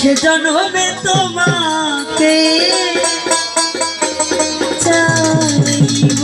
সে জন্মে তোমাকে চাইব।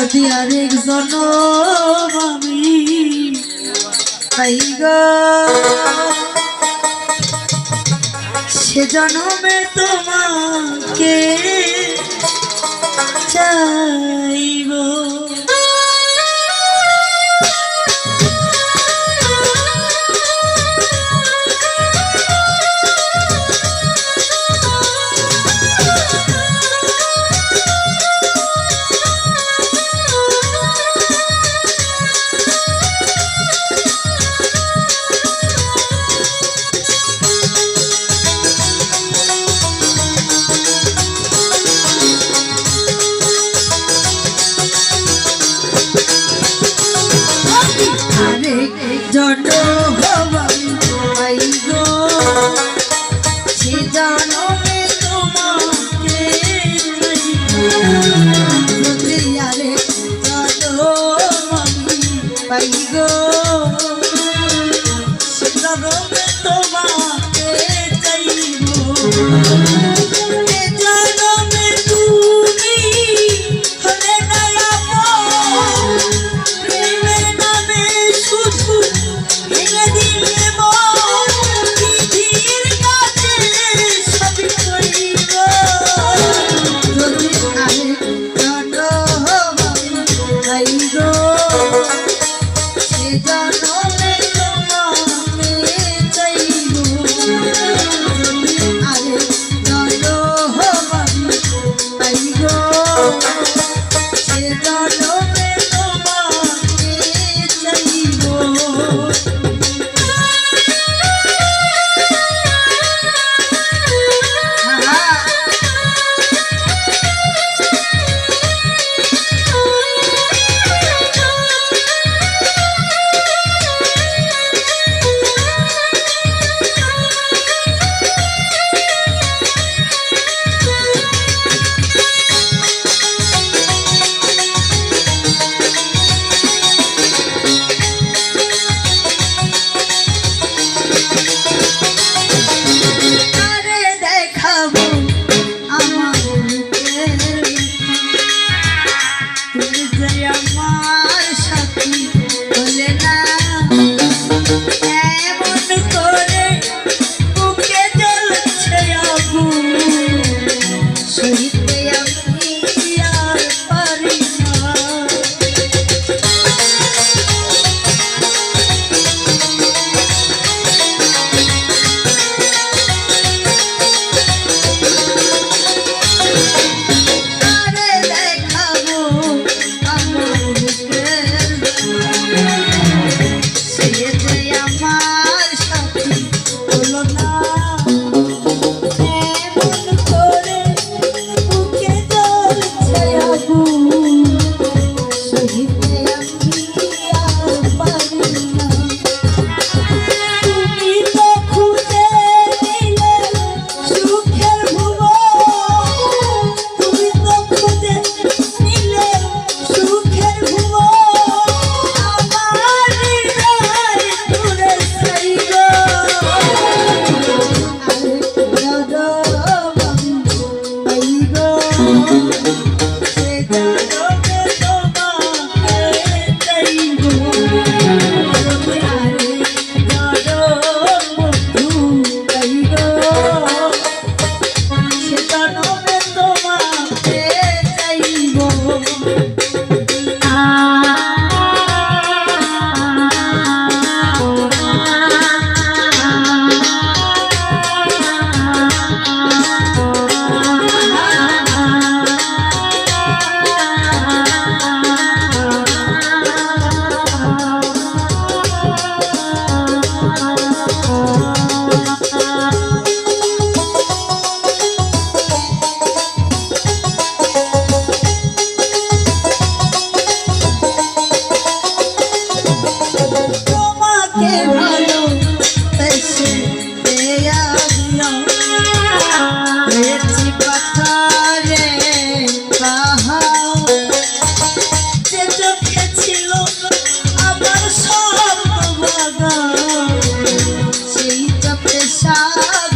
যদি আরেক জনম আমি সে জনমে তোমাকে চাইব আরেক জনম আমি গো। সে জনমে তোমাকে যদি আরেক জনম আমি পাই গো। সে জনমে তোমাকে চাইব। shot.